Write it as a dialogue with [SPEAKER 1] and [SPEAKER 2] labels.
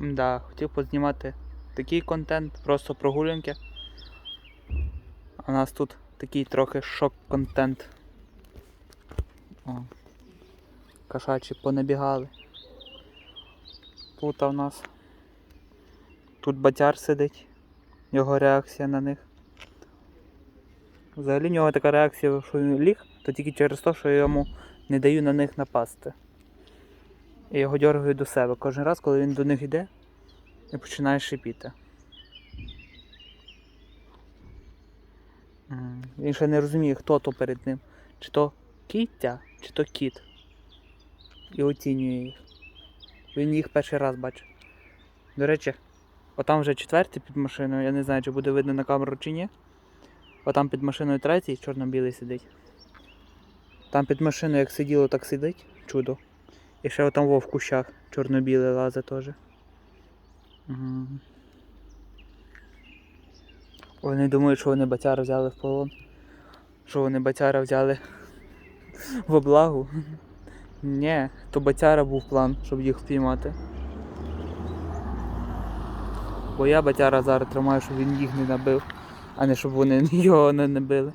[SPEAKER 1] Да, хотів познімати такий контент, просто прогулянки. У нас тут такий трохи шок-контент. О. Кошачі понабігали. Тут у нас. Тут батяр сидить. Його реакція на них. Взагалі в нього така реакція, що він ліг, то тільки через те, що я йому не даю на них напасти. І його дергаю до себе. Кожен раз, коли він до них йде, і починає шипіти. Він ще не розуміє, хто то перед ним. Чи то кіття, чи то кіт. І оцінює їх. Він їх перший раз бачить. До речі, отам вже четвертий під машиною, я не знаю, чи буде видно на камеру чи ні. Отам під машиною третій, чорно-білий сидить. Там під машиною як сиділо, так сидить. Чудо. І ще отам во в кущах чорно-білий лазить теж. Мгм. Вони думають, що вони батяра взяли в полон. Що вони батяра взяли в облагу. Ні, то батяра був план, щоб їх впіймати. Бо я батяра зараз тримаю, щоб він їх не набив, а не щоб вони його не набили.